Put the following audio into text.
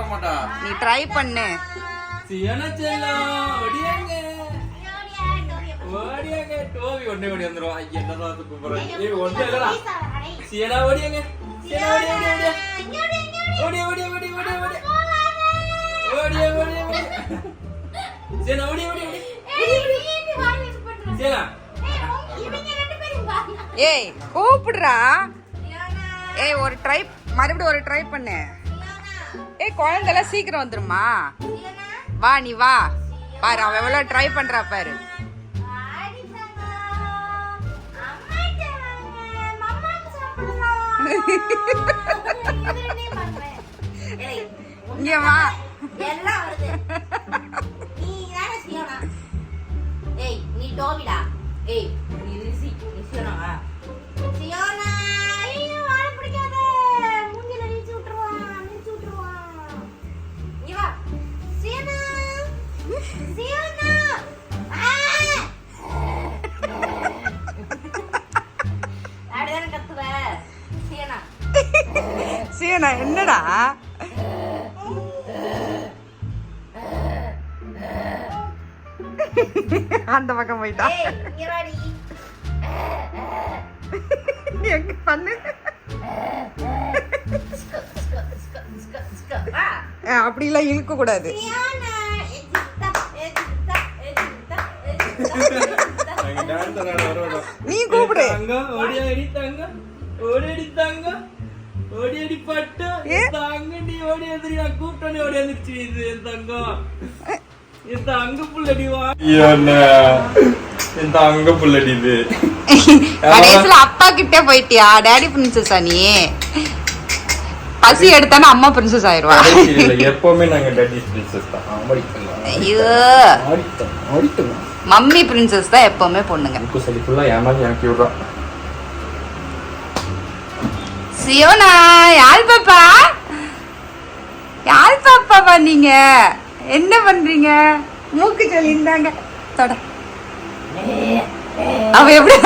வர மாட்டா நீ ட்ரை பண்ணு. டோவி ஒண்ணே ஓடி வந்துரும். ஐயா என்னதான் அது கூப்பிடுறேன் ஏய் ஒண்ணே இல்லடா. சியானா ஓடியாங்க. சியானா ஓடியா. ஓடியா ஓடியா ஓடியா ஓடியா ஓடியா. ஓடியா ஓடியா ஓடியா. ஓடியா சியானா ஓடியா ஓடியா ஓடியா. சியானா ஏய் கூப்பிடுறா. ஏய் ஒரு ட்ரை மறுபடியும் ஒரு ட்ரை பண்ணு. ஏ குழந்தைலாம் சீக்கிரம் வந்துருமா வா நீ வா. பாரு அவன் எவ்வளோ ட்ரை பண்ணுறா பாரு. இங்க வா. எல்லாம் வருது நீ தானே சியோனா ஏய் நீ டோபிடா. ஏய் நீ ரிசி நீ சியோனாவா சியோனா. ஐயோ நான் என்னடா? அந்த பக்கம் போயிட்டா. எங்க பண்ணு? அப்படிலாம் இழுக்க கூடாது. நீ கூப்பிடு. தங்க ஓடி அடி தங்க ஓடி அடி தங்க ஓடி அடி பட்டு ஏ? தங்க நீ ஓடி எதிரி நான் கூப்பிட்டோன்னே ஓடி வந்துருச்சு இது என் தங்கம். என் தங்க புள்ளடி வா. என் தங்க புள்ளடி இது. கடைசியில அப்பா கிட்டே போயிட்டியா? டேடி பிரின்சஸா நீ? பசி எடுத்தானே அம்மா பிரின்சஸ் ஆயிருவா? எப்பவுமே நாங்க டேடி பிரின்சஸ் தான். ஐயோ. மம்மி பிரின்சஸ் தான் எப்பவுமே பொண்ணுங்க. சியோனா யாழ் பாப்பா யாழ் பாப்பாவா நீங்க? என்ன பண்றீங்க? மூக்கு சொல்லி இருந்தாங்க தொட. அவ எப்படி